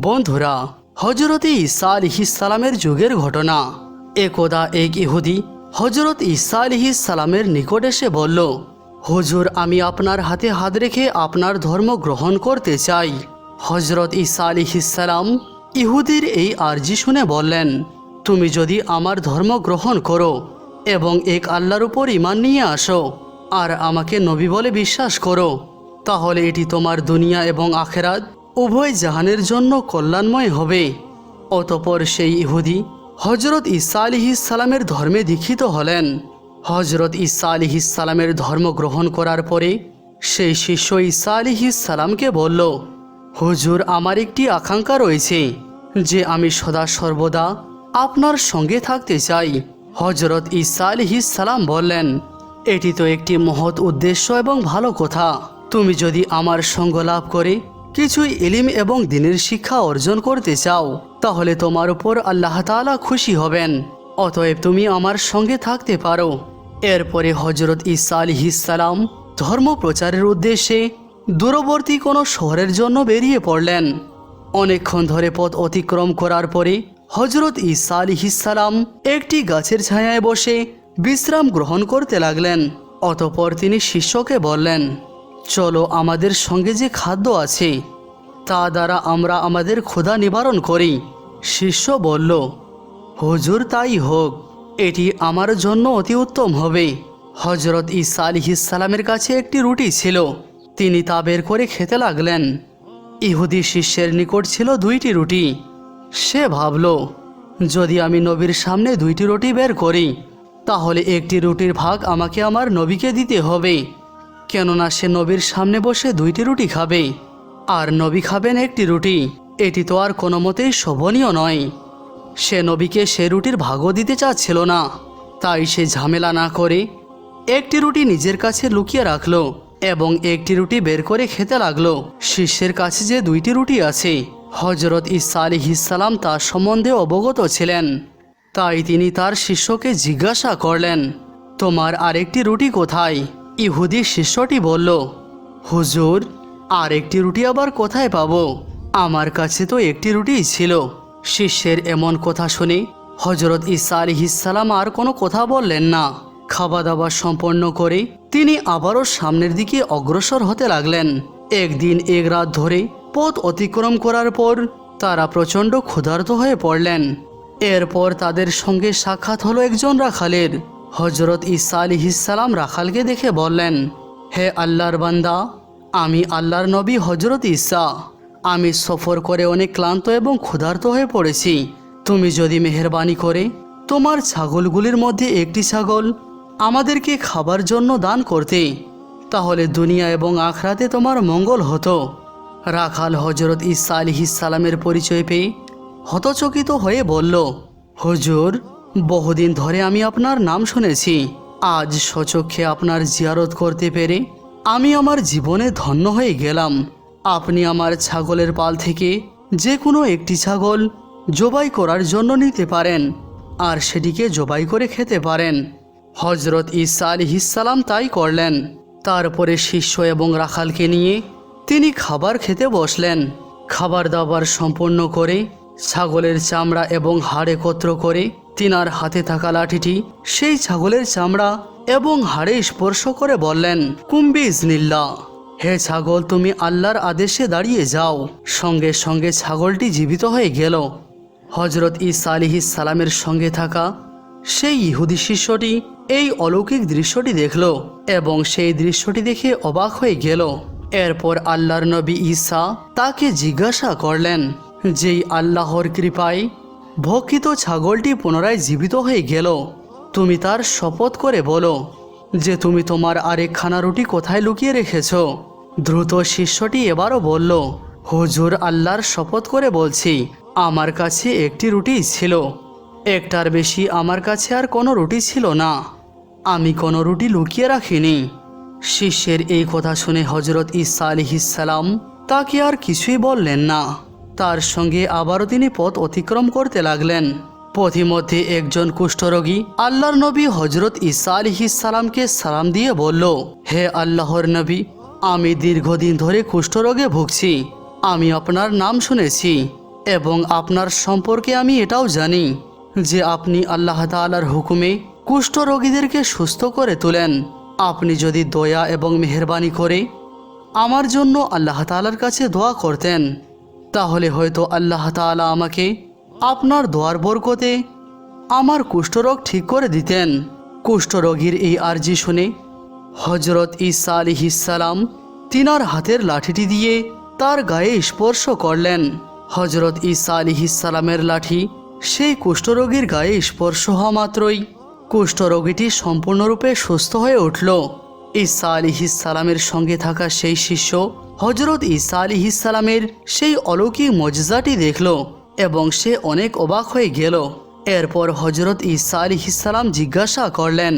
বন্ধুরা হজরত ঈসা সালামের যুগের ঘটনা। একদা এক ইহুদি হজরত ঈসা সালামের নিকট এসে বলল, হুজুর, আমি আপনার হাতে হাত রেখে আপনার ধর্ম গ্রহণ করতে চাই। হজরত ঈসা সালাম ইহুদির এই আর্জি শুনে বললেন, তুমি যদি আমার ধর্ম গ্রহণ করো এবং এক আল্লাহর উপর ইমান নিয়ে আসো আর আমাকে নবী বলে বিশ্বাস করো, তাহলে এটি তোমার দুনিয়া এবং আখেরাত উভয় জাহানের জন্য কল্যাণময় হবে। অতপর সেই ইহুদি হজরত ঈসা সালামের ধর্মে দীক্ষিত হলেন। হজরত ঈসা সালামের ধর্ম গ্রহণ করার পরে সেই শিষ্য ঈসা সালামকে বলল, হুজুর, আমার একটি আকাঙ্ক্ষা রয়েছে যে আমি সদা সর্বদা আপনার সঙ্গে থাকতে চাই। হজরত ঈসা সালাম বললেন, এটি তো একটি মহৎ উদ্দেশ্য এবং ভালো কথা। তুমি যদি আমার সঙ্গ লাভ করে কিছুই ইলিম এবং দিনের শিক্ষা অর্জন করতে চাও, তাহলে তোমার উপর আল্লাহ তাআলা খুশি হবেন। অতএব তুমি আমার সঙ্গে থাকতে পারো। এরপরে হজরত ঈসা সালাম ধর্ম প্রচারের উদ্দেশ্যে দূরবর্তী কোনো শহরের জন্য বেরিয়ে পড়লেন। অনেকক্ষণ ধরে পথ অতিক্রম করার পরে হজরত ঈসা সালাম একটি গাছের ছায়ায় বসে বিশ্রাম গ্রহণ করতে লাগলেন। অতপর তিনি শিষ্যকে বললেন চলো আমাদের সঙ্গে যে খাদ্য আছে, তা দ্বারা আমরা আমাদের ক্ষুধা নিবারণ করি। শিষ্য বলল, হুজুর তাই হোক, এটি আমার জন্য অতি উত্তম হবে। হজরত ঈসা সালামের কাছে একটি রুটি ছিল। তিনি তা বের করে খেতে লাগলেন। ইহুদি শিষ্যের নিকট ছিল দুইটি রুটি। সে ভাবল, যদি আমি নবীর সামনে দুইটি রুটি বের করি, তাহলে একটি রুটির ভাগ আমাকে আমার নবীকে দিতে হবে। কেননা সে নবীর সামনে বসে দুইটি রুটি খাবে। আর নবী খাবেন একটি রুটি। এটি তো আর কোনো মতেই শোভনীয় নয়। সে নবীকে সে রুটির ভাগও দিতে চাচ্ছিল না। তাই সে ঝামেলা না করে একটি রুটি নিজের কাছে লুকিয়ে রাখল এবং একটি রুটি বের করে খেতে লাগল। শিষ্যের কাছে যে দুইটি রুটি আছে হজরত ইসা আলিহিসাল্লাম তার সম্বন্ধে অবগত ছিলেন। তাই তিনি তার শিষ্যকে জিজ্ঞাসা করলেন, তোমার আরেকটি রুটি কোথায়? ইহুদি শিষ্যটি বলল, হুজুর, আরেকটি রুটি আবার কোথায় পাবো? আমার কাছে তো একটি রুটিই ছিল। শিষ্যের এমন কথা শুনে হজরত ইসা আলিহিসাল্লাম আর কোনো কথা বললেন না। খাওয়া দাওয়া সম্পন্ন করে তিনি আবারও সামনের দিকে অগ্রসর হতে লাগলেন। একদিন এক রাত ধরে পথ অতিক্রম করার পর তারা প্রচণ্ড ক্ষুধার্ত হয়ে পড়লেন। এরপর তাদের সঙ্গে সাক্ষাৎ হলো একজন রাখালের। হজরত ইসা আলিহিসাল্লাম রাখালকে দেখে বললেন, হে আল্লাহর বান্দা, আমি আল্লাহর নবী হজরত ইসা আমি সফর করে অনেক ক্লান্ত এবং ক্ষুধার্ত হয়ে পড়েছি। তুমি যদি মেহরবানি করে তোমার ছাগলগুলির মধ্যে একটি ছাগল আমাদেরকে খাবার জন্য দান করতে, তাহলে দুনিয়া এবং আখরাতে তোমার মঙ্গল হতো। রাখাল হজরত ইসা সালামের পরিচয় পেয়ে হতচকিত হয়ে বলল, হুজুর বহুদিন ধরে আমি আপনার নাম শুনেছি। আজ সচক্ষে আপনার জিয়ারত করতে পেরে আমি আমার জীবনে ধন্য হয়ে গেলাম। আপনি আমার ছাগলের পাল থেকে যে কোনো একটি ছাগল জবাই করার জন্য নিতে পারেন, আর সেটিকে জবাই করে খেতে পারেন। হজরত ইসা আলিহিসাল্লাম তাই করলেন। তারপরে শিষ্য এবং রাখালকে নিয়ে তিনি খাবার খেতে বসলেন। খাবার দাবার সম্পন্ন করে ছাগলের চামড়া এবং হাড় একত্র করে তিনার হাতে থাকা লাঠিটি সেই ছাগলের চামড়া এবং হাড়ে স্পর্শ করে বললেন কুম্বিজ নিল্লা হে ছাগল, তুমি আল্লাহর আদেশে দাঁড়িয়ে যাও। সঙ্গে সঙ্গে ছাগলটি জীবিত হয়ে গেল। হজরত ইসা আলিহি সালামের সঙ্গে থাকা সেই ইহুদি শিষ্যটি এই অলৌকিক দৃশ্যটি দেখল এবং সেই দৃশ্যটি দেখে অবাক হয়ে গেল। এরপর আল্লাহর নবী ঈসা তাকে জিজ্ঞাসা করলেন, যেই আল্লাহর কৃপায় ভক্ষিত ছাগলটি পুনরায় জীবিত হয়ে গেল। তুমি তার শপথ করে বলো যে তুমি তোমার আরেকখানা রুটি কোথায় লুকিয়ে রেখেছ। দ্রুত শিষ্যটি এবারও বলল, হুজুর আল্লাহর শপথ করে বলছি, আমার কাছে একটি রুটি ছিল। একটার বেশি আমার কাছে আর কোনো রুটি ছিল না। আমি কোনো রুটি লুকিয়ে রাখিনি। শিষ্যের এই কথা শুনে হজরত ইসা আলিহিসাল্লাম তাকে আর কিছুই বললেন না। তার সঙ্গে আবারও তিনি পথ অতিক্রম করতে লাগলেন। পথিমধ্যে একজন কুষ্ঠরোগী আল্লাহর নবী হজরত ইসা আলিহিসাল্লামকে সালাম দিয়ে বলল, হে আল্লাহর নবী, আমি দীর্ঘদিন ধরে কুষ্ঠরোগে ভুগছি। আমি আপনার নাম শুনেছি এবং আপনার সম্পর্কে আমি এটাও জানি যে আপনি আল্লাহ তাআলার হুকুমে কুষ্ঠ রোগীদেরকে সুস্থ করে তোলেন। আপনি যদি দয়া এবং মেহরবানি করে আমার জন্য আল্লাহ তাআলার কাছে দোয়া করতেন তাহলে হয়তো আল্লাহ তাআলা আমাকে আপনার দোয়ার বরকতে আমার কুষ্ঠরোগ ঠিক করে দিতেন। কুষ্ঠরোগীর এই আর্জি শুনে হজরত ঈসা আলিহিসাল্লাম তিনার হাতের লাঠিটি দিয়ে তার গায়ে স্পর্শ করলেন। হজরত ঈসা আলিহিসাল্লামের লাঠি সেই কুষ্ঠরোগীর গায়ে স্পর্শ হওয়া মাত্রই কুষ্ঠরোগীটি সম্পূর্ণরূপে সুস্থ হয়ে উঠল। ঈসা আলিহিসাল্লামের সঙ্গে থাকা সেই শিষ্য হজরত ঈসা আলিহিসাল্লামের সেই অলৌকিক মজজাটি দেখল এবং সে অনেক অবাক হয়ে গেল। এরপর হজরত ঈসা আলিহিসাল্লাম জিজ্ঞাসা করলেন,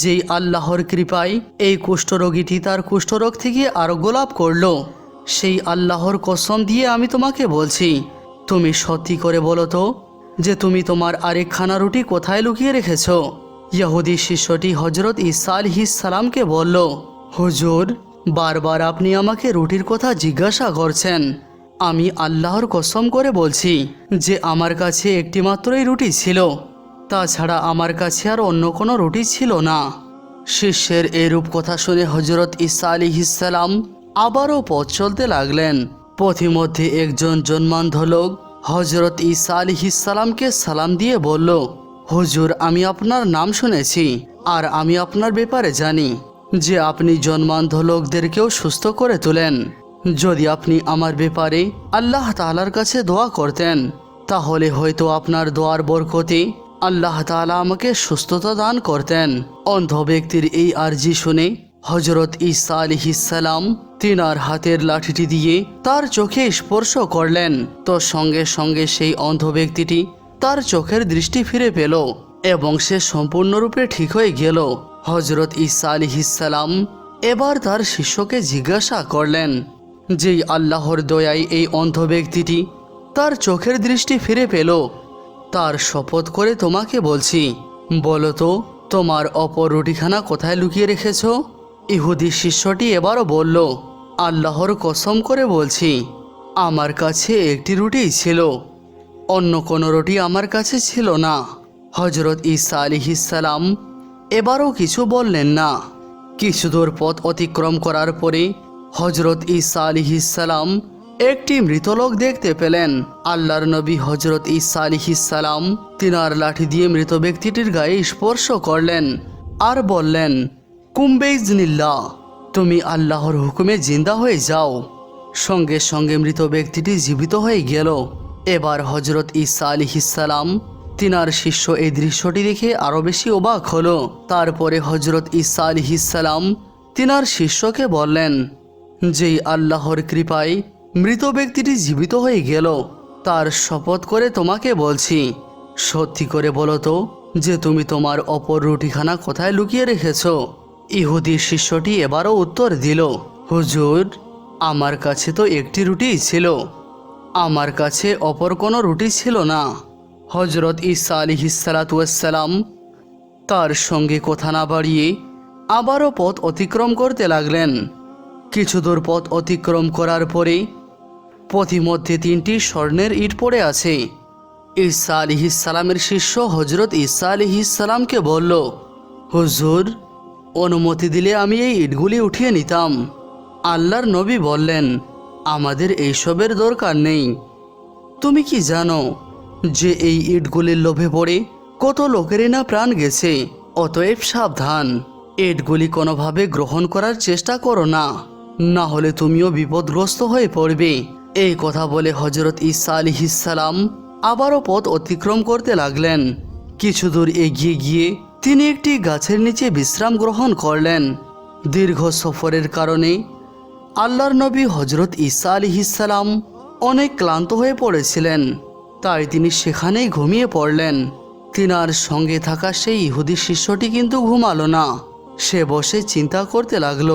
যেই আল্লাহর কৃপায় এই কুষ্ঠরোগীটি তার কুষ্ঠরোগ থেকে আরোগ্য লাভ করল, সেই আল্লাহর কসম দিয়ে আমি তোমাকে বলছি, তুমি সত্যি করে বলো তো যে তুমি তোমার আরেকখানা রুটি কোথায় লুকিয়ে রেখেছ? ইহুদি শিষ্যটি হজরত আলহিস সালামকে বলল, হুজুর, বারবার আপনি আমাকে রুটির কথা জিজ্ঞাসা করছেন। আমি আল্লাহর কসম করে বলছি যে আমার কাছে একটি মাত্রই রুটি ছিল, তাছাড়া আমার কাছে আর অন্য কোনো রুটি ছিল না। শিষ্যের এরূপ কথা শুনে হজরত ঈসা আলিহিসাল্লাম আবারও পথ চলতে লাগলেন। পথিমধ্যে একজন জন্মান্ধ লোক হজরত ঈসা আলিহিসাল্লামকে সালাম দিয়ে বলল হুজুর, আমি আপনার নাম শুনেছি আর আমি আপনার ব্যাপারে জানি যে আপনি জন্মান্ধ লোকদেরকেও সুস্থ করে তোলেন। যদি আপনি আমার ব্যাপারে আল্লাহ তাআলার কাছে দোয়া করতেন, তাহলে হয়তো আপনার দোয়ার বরকতে আল্লাহ তাআলা আমাকে সুস্থতা দান করতেন। অন্ধ ব্যক্তির এই আর্জি শুনে হজরত ঈসা আলিহিসাল্লাম তিনার হাতের লাঠিটি দিয়ে তার চোখে স্পর্শ করলেন। তো সঙ্গে সঙ্গে সেই অন্ধ ব্যক্তিটি তার চোখের দৃষ্টি ফিরে পেল এবং সে সম্পূর্ণরূপে ঠিক হয়ে গেল। হজরত ঈসা আলিহিসাল্লাম এবার তার শিষ্যকে জিজ্ঞাসা করলেন, যেই আল্লাহর দয়ায় এই অন্ধ ব্যক্তিটি তার চোখের দৃষ্টি ফিরে পেল, তার শপথ করে তোমাকে বলছি, বলো তো তোমার অপর রুটিখানা কোথায় লুকিয়ে রেখেছ? ইহুদি শিষ্যটি এবারও বলল, আল্লাহর কসম করে বলছি, আমার কাছে একটি রুটি ছিল অন্য কোনো রুটি আমার কাছে ছিল না। হজরত ঈসা আলিহিসাল্লাম এবারও কিছু বললেন না। কিছু দূর পথ অতিক্রম করার পরে হজরত ঈসা আলিহিসাল্লাম একটি মৃতলোক দেখতে পেলেন। আল্লাহর নবী হজরত ঈসা আলিহিসাল্লাম তিনার লাঠি দিয়ে মৃত ব্যক্তিটির গায়ে স্পর্শ করলেন আর বললেন কুম্বেজনিল্লা তুমি আল্লাহর হুকুমে জিন্দা হয়ে যাও। সঙ্গে সঙ্গে মৃত ব্যক্তিটি জীবিত হয়ে গেল। এবার হজরত ঈসা আলিহিসাল্লাম তিনার শিষ্য এই দৃশ্যটি দেখে আরও বেশি অবাক হলো। তারপরে হজরত ঈসা আলিহিসাল্লাম তিনার শিষ্যকে বললেন, যেই আল্লাহর কৃপায় মৃত ব্যক্তিটি জীবিত হয়ে গেল, তার শপথ করে তোমাকে বলছি। সত্যি করে বলো তো, যে তুমি তোমার অপর রুটিখানা কোথায় লুকিয়ে রেখেছ? ইহুদি শিষ্যটি এবারও উত্তর দিল, হুজুর, আমার কাছে তো একটি রুটিই ছিল। আমার কাছে অপর কোনো রুটি ছিল না। হজরত ঈসা আলিহিসালাতুয়াসাল্লাম তার সঙ্গে কথা না বাড়িয়ে আবারও পথ অতিক্রম করতে লাগলেন। কিছু দূর পথ অতিক্রম করার পরে পথিমধ্যে তিনটি স্বর্ণের ইট পড়ে আছে। ঈসা আলিহিসালামের শিষ্য হজরত ঈসা আলিহিসালামকে বলল, হুজুর, অনুমতি দিলে আমি এই ইটগুলি উঠিয়ে নিতাম। আল্লাহর নবী বললেন আমাদের এইসবের দরকার নেই। তুমি কি জানো যে এই ইটগুলির লোভে পড়ে কত লোকেরই না প্রাণ গেছে? অতএব সাবধান। ইটগুলি কোনোভাবে গ্রহণ করার চেষ্টা করো না। না হলে তুমিও বিপদগ্রস্ত হয়ে পড়বে। এই কথা বলে হজরত ঈসা আলিহিসাল্লাম আবারও পথ অতিক্রম করতে লাগলেন। কিছু দূর এগিয়ে গিয়ে তিনি একটি গাছের নিচে বিশ্রাম গ্রহণ করলেন। দীর্ঘ সফরের কারণে আল্লাহর নবী হজরত ঈসা আলিহিসাল্লাম অনেক ক্লান্ত হয়ে পড়েছিলেন। তাই তিনি সেখানেই ঘুমিয়ে পড়লেন। তিনার সঙ্গে থাকা সেই ইহুদি শিষ্যটি কিন্তু ঘুমালো না। সে বসে চিন্তা করতে লাগল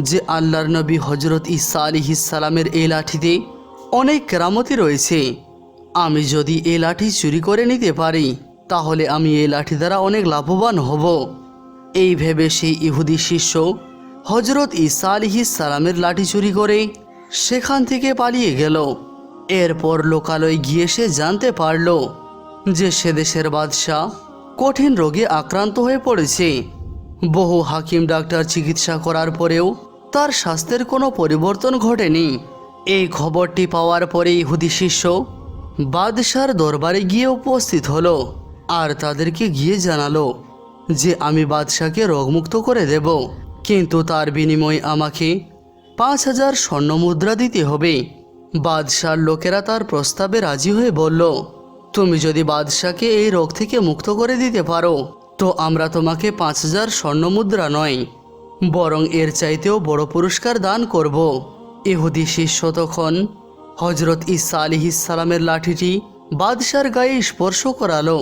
যে আল্লাহর নবী হজরত ঈসা আলিহিসাল্লামের এই লাঠিতে অনেক কেরামতি রয়েছে। আমি যদি এই লাঠি চুরি করে নিতে পারি, তাহলে আমি এই লাঠি দ্বারা অনেক লাভবান হব। এই ভেবে সেই ইহুদি শিষ্য হজরত ঈসা আলিহিস সালামের লাঠি চুরি করে সেখান থেকে পালিয়ে গেল। এরপর লোকালয় গিয়ে সে জানতে পারল যে সে দেশের বাদশাহ কঠিন রোগে আক্রান্ত হয়ে পড়েছে। বহু হাকিম ডাক্তার চিকিৎসা করার পরেও তার স্বাস্থ্যের কোনো পরিবর্তন ঘটেনি। এই খবরটি পাওয়ার পরে ইহুদি শিষ্য বাদশার দরবারে গিয়ে উপস্থিত হলো আর তাদেরকে গিয়ে জানালো যে আমি বাদশাকে রোগমুক্ত করে দেব। কিন্তু তার বিনিময়ে আমাকে পাঁচ হাজার স্বর্ণ মুদ্রা দিতে হবে। বাদশার লোকেরা তার প্রস্তাবে রাজি হয়ে বলল, তুমি যদি বাদশাকে এই রোগ থেকে মুক্ত করে দিতে পারো, তো আমরা তোমাকে পাঁচ হাজার স্বর্ণ মুদ্রা নয়, বরং এর চাইতেও বড় পুরস্কার দান করব। এহুদি শিষ্য তখন হজরত ইসা আলিহিসালামের লাঠিটি বাদশার গায়ে স্পর্শ করালো,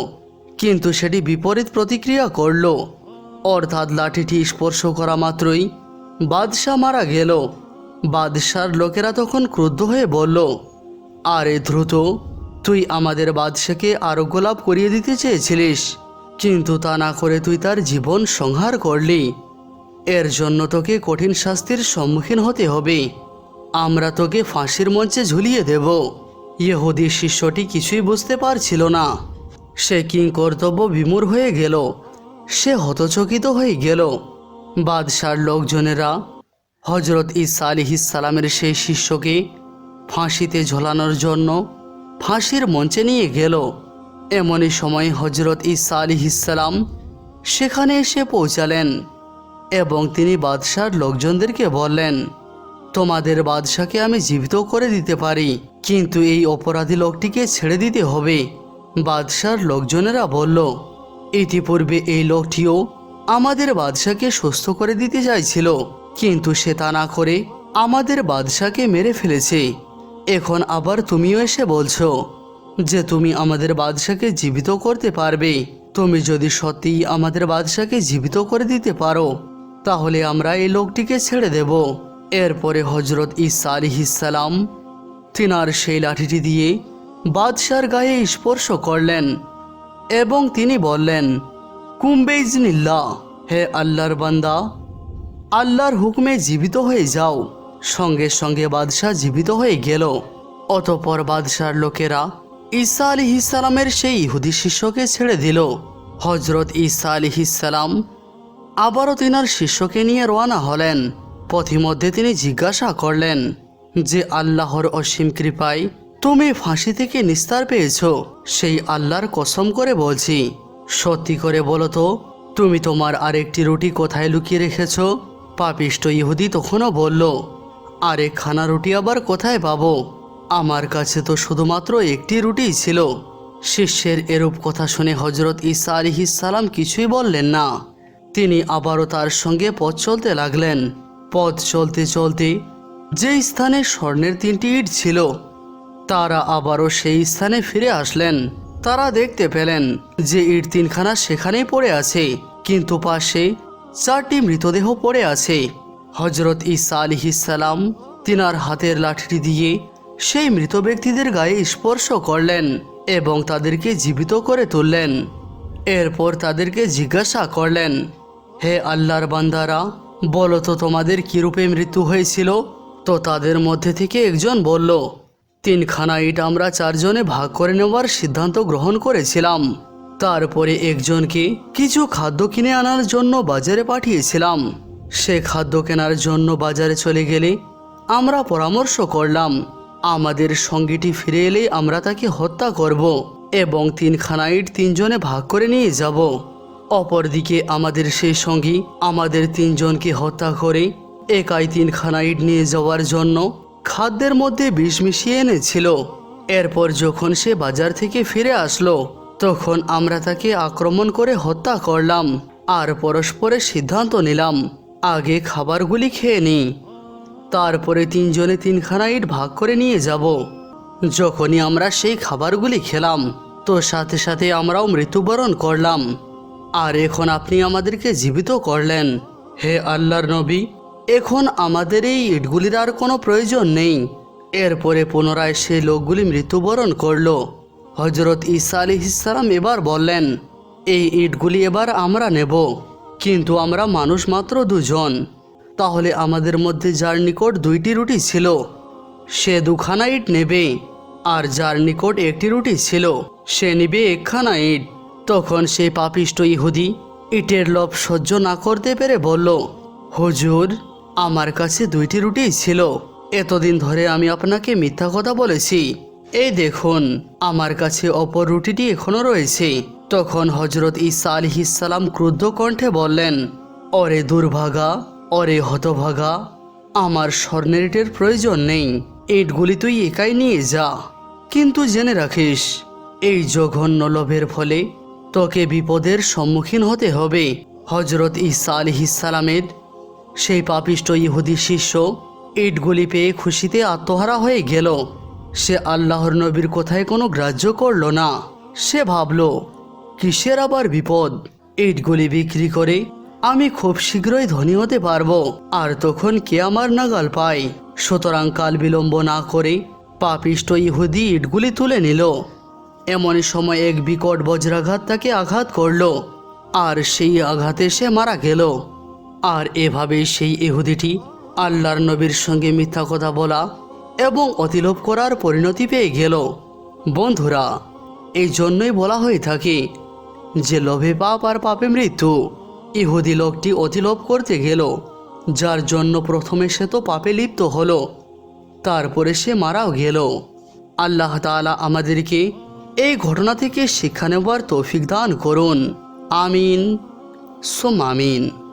কিন্তু সেটি বিপরীত প্রতিক্রিয়া করল। অর্থাৎ লাঠিটি স্পর্শ করা মাত্রই বাদশাহ মারা গেল। বাদশার লোকেরা তখন ক্রুদ্ধ হয়ে বলল, আরে দ্রুত, তুই আমাদের বাদশাকে আরোগ্য লাভ করিয়ে দিতে চেয়েছিলিস, কিন্তু তা না করে তুই তার জীবন সংহার করলি। এর জন্য তোকে কঠিন শাস্তির সম্মুখীন হতে হবে। আমরা তোকে ফাঁসির মঞ্চে ঝুলিয়ে দেব। ইহুদি শিষ্যটি কিছুই বুঝতে পারছিল না। সে কিং কর্তব্য বিমূর হয়ে গেল সে হতচকিত হয়ে গেল। বাদশার লোকজনেরা হজরত ইসা আলিহিসালামের সেই শিষ্যকে ফাঁসিতে ঝোলানোর জন্য ফাঁসির মঞ্চে নিয়ে গেল। এমনই সময় হজরত ইসা আলিহিসাল্লাম সেখানে এসে পৌঁছালেন এবং তিনি বাদশার লোকজনদেরকে বললেন, তোমাদের বাদশাকে আমি জীবিত করে দিতে পারি, কিন্তু এই অপরাধী লোকটিকে ছেড়ে দিতে হবে। বাদশার লোকজনেরা বলল ইতিপূর্বে এই লোকটিও আমাদের বাদশাকে সুস্থ করে দিতে চাইছিল, কিন্তু সে তা না করে আমাদের বাদশাকে মেরে ফেলেছে। এখন আবার তুমিও এসে বলছো যে তুমি আমাদের বাদশাকে জীবিত করতে পারবে। তুমি যদি সত্যিই আমাদের বাদশাকে জীবিত করে দিতে পারো, তাহলে আমরা এই লোকটিকে ছেড়ে দেব। এরপরে হজরত ইসা আলিহিসাল্লাম তিনার সেই লাঠিটি দিয়ে বাদশার গায়ে স্পর্শ করলেন। এবং তিনি বললেন কুম্বেজনিল্লা হে আল্লাহর বান্দা, আল্লাহর হুকুমে জীবিত হয়ে যাও, সঙ্গে সঙ্গে বাদশাহ জীবিত হয়ে গেল। অতপর বাদশার লোকেরা ঈসা আলিহিসালামের সেই ইহুদি শিষ্যকে ছেড়ে দিল। হজরত ঈসা আলিহিসাল্লাম আবারও তিনার শিষ্যকে নিয়ে রওনা হলেন। পথিমধ্যে তিনি জিজ্ঞাসা করলেন যে, আল্লাহর অসীম কৃপায় তুমি ফাঁসি থেকে নিস্তার পেয়েছ। সেই আল্লাহর কসম করে বলছি। সত্যি করে বলো তো, তুমি তোমার আরেকটি রুটি কোথায় লুকিয়ে রেখেছ? পাপিষ্ট ইহুদি তখনও বলল, আরে খানা রুটি আবার কোথায় পাবো? আমার কাছে তো শুধুমাত্র একটি রুটিই ছিল। শিষ্যের এরূপ কথা শুনে হজরত ঈসা আলিহিসাল্লাম কিছুই বললেন না। তিনি আবারও তার সঙ্গে পথ চলতে লাগলেন। পথ চলতে চলতে যে স্থানে স্বর্ণের তিনটি ইট ছিল তারা আবারও সেই স্থানে ফিরে আসলেন। তারা দেখতে পেলেন যে ইট তিনখানা সেখানেই পড়ে আছে, কিন্তু পাশে চারটি মৃতদেহ পড়ে আছে। হজরত ঈসা আলিহিসাল্লাম তিনার হাতের লাঠিটি দিয়ে সেই মৃত ব্যক্তিদের গায়ে স্পর্শ করলেন এবং তাদেরকে জীবিত করে তুললেন। এরপর তাদেরকে জিজ্ঞাসা করলেন, হে আল্লাহর বান্দারা, বলো তো তোমাদের কীরূপে মৃত্যু হয়েছিল? তো তাদের মধ্যে থেকে একজন বলল তিনখানা ইট আমরা চারজনে ভাগ করে নেওয়ার সিদ্ধান্ত গ্রহণ করেছিলাম। তারপরে একজনকে কিছু খাদ্য কিনে আনার জন্য বাজারে পাঠিয়েছিলাম। সে খাদ্য কেনার জন্য বাজারে চলে গেলে আমরা পরামর্শ করলাম, আমাদের সঙ্গীটি ফিরে এলে আমরা তাকে হত্যা করব এবং তিনখানা ইট তিনজনে ভাগ করে নিয়ে যাব। অপরদিকে আমাদের সেই সঙ্গী আমাদের তিনজনকে হত্যা করে একাই তিনখানা ইট নিয়ে যাওয়ার জন্য খাদ্যের মধ্যে বিষ মিশিয়ে এনেছিল। এরপর যখন সে বাজার থেকে ফিরে আসলো, তখন আমরা তাকে আক্রমণ করে হত্যা করলাম আর পরস্পরের সিদ্ধান্ত নিলাম, আগে খাবারগুলি খেয়ে নিই। তারপরে তিনজনে তিনখানা ইট ভাগ করে নিয়ে যাব। যখনই আমরা সেই খাবারগুলি খেলাম, তো সাথে সাথে আমরাও মৃত্যুবরণ করলাম। আর এখন আপনি আমাদেরকে জীবিত করলেন। হে আল্লাহর নবী এখন আমাদের এই ইটগুলির আর কোনো প্রয়োজন নেই। এরপরে পুনরায় সে লোকগুলি মৃত্যুবরণ করল। হজরত ঈসা আলি ইসালাম এবার বললেন, এই ইটগুলি এবার আমরা নেব, কিন্তু আমরা মানুষ মাত্র দুজন। তাহলে আমাদের মধ্যে যার নিকট দুইটি রুটি ছিল, সে দুখানা ইট নেবে, আর যার নিকট একটি রুটি ছিল, সে নিবে একখানা ইট। তখন সেই পাপিষ্ট ইহুদি ইটের লোভ সহ্য না করতে পেরে বলল, হুজুর আমার কাছে দুইটি রুটি ছিল। এতদিন ধরে আমি আপনাকে মিথ্যা কথা বলেছি। এই দেখুন, আমার কাছে অপর রুটিটি এখনও রয়েছে। তখন হজরত ঈসা আলহিসাল্লাম ক্রুদ্ধ কণ্ঠে বললেন অরে দুর্ভাগা অরে হতভাগা, আমার স্বর্ণের প্রয়োজন নেই, ইটগুলি তুই একাই নিয়ে যা। কিন্তু জেনে রাখিস, এই জঘন্য লোভের ফলে তোকে বিপদের সম্মুখীন হতে হবে। হজরত ঈসা আলহিসালামের সেই পাপিষ্ট ইহুদি শিষ্য ইটগুলি পেয়ে খুশিতে আত্মহারা হয়ে গেল। সে আল্লাহর নবীর কথায় কোনো গ্রাহ্য করল না। সে ভাবল, কিসের আবার বিপদ? ইটগুলি বিক্রি করে আমি খুব শীঘ্রই ধনী হতে পারব, আর তখন কে আমার নাগাল পায়? সুতরাং কাল বিলম্ব না করে পাপিষ্ট ইহুদি ইটগুলি তুলে নিল। এমনই সময় এক বিকট বজ্রাঘাত তাকে আঘাত করল, আর সেই আঘাতে সে মারা গেল। আর এভাবে সেই ইহুদিটি আল্লাহর নবীর সঙ্গে মিথ্যা কথা বলা এবং অতিলোভ করার পরিণতি পেয়ে গেল। বন্ধুরা, এই জন্যই বলা হয়ে থাকে যে লোভে পাপ আর পাপে মৃত্যু। ইহুদি লোকটি অতিলোভ করতে গেল, যার জন্য প্রথমে সে তো পাপে লিপ্ত হলো, তারপরে সে মারাও গেল। আল্লাহ তাআলা আমাদেরকে এই ঘটনা থেকে শিক্ষা নেবার তৌফিক দান করুন। আমিন। সোম আমিন।